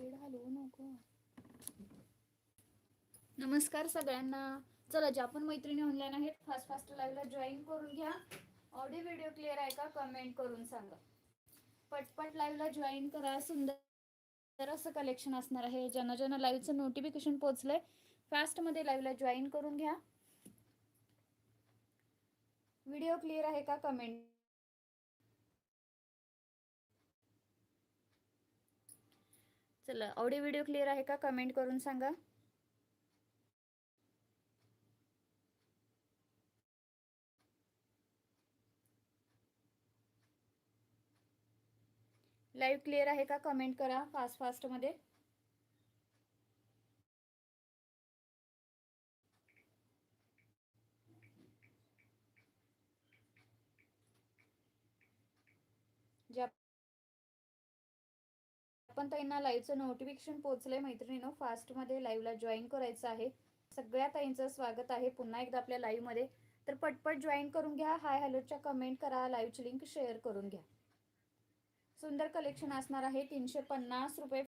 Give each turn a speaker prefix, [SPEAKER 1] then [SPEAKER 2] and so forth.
[SPEAKER 1] हलवू नको. नमस्कार सगळ्यांना. चला ज्या पण मैत्रिणी ऑनलाईन आहेत फास्ट फास्ट लाईव्हला जॉईन करून घ्या. ऑडिओ व्हिडिओ क्लिअर आहे का? कमेंट करून सांगा. पटपट लाईव्हला जॉईन करा. सुंदर असं कलेक्शन असणार आहे. ज्यांना ज्यांना लाईव्हचं नोटिफिकेशन पोहोचलंय फास्टमध्ये लाईव्हला जॉईन करून घ्या. व्हिडिओ क्लिअर आहे का? कमेंट चला ऑडिओ व्हिडिओ क्लिअर आहे का? कमेंट करून सांगा. लाईव्ह क्लिअर आहे का? कमेंट करा फास्ट फास्टमध्ये मध्ये ज्या पण ताईंना लाईव्हचं नोटिफिकेशन पोहोचलंय. मैत्रिणीनो फास्टमध्ये लाईव्हला जॉईन करायचं आहे. सगळ्या ताईंचं स्वागत आहे पुन्हा एकदा आपल्या लाईव्हमध्ये तर पटपट जॉईन करून घ्या. हाय हॅलोच्या कमेंट करा. लाईव्हची लिंक शेअर करून घ्या. सुंदर कलेक्शन असणार आहे. तीनशे पन्नास रुपये